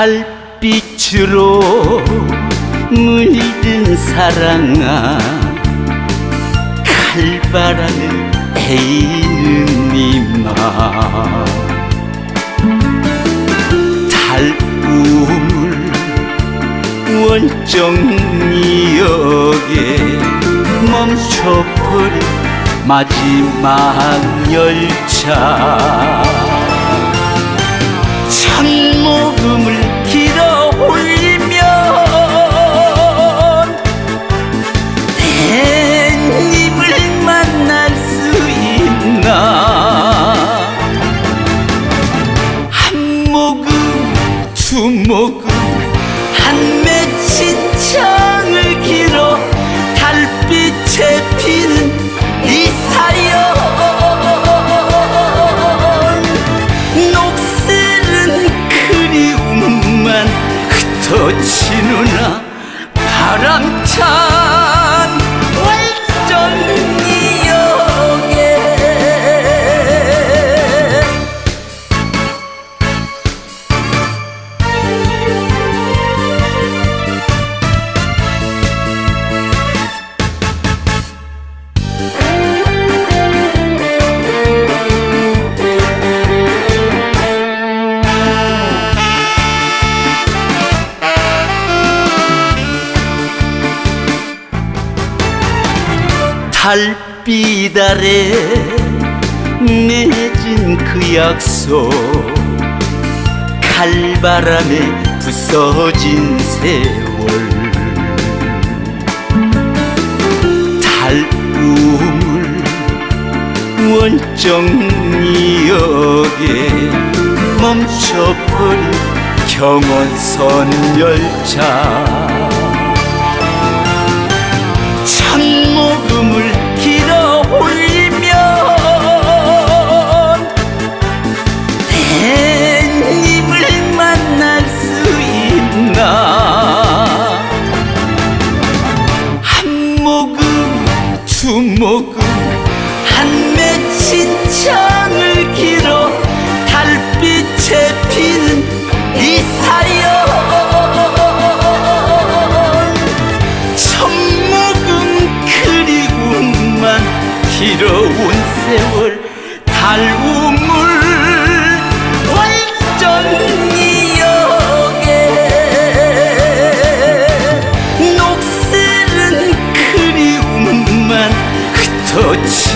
달빛으로 물든 사랑아 칼바람에 에이는 이마 달우물 원정역에 멈춰버린 마지막 열차 두 모금 한 맺힌 창을 길어 달빛에 피는 달빛 아래 맺은 그 약속. 칼바람에 부서진 세월. 달우물 원정역에 멈춰버린 경원선 열차 한 맺힌 창을 길어 달빛에 피는 이 사연. 천목은 그리움만 길어온 세월 달움을 touch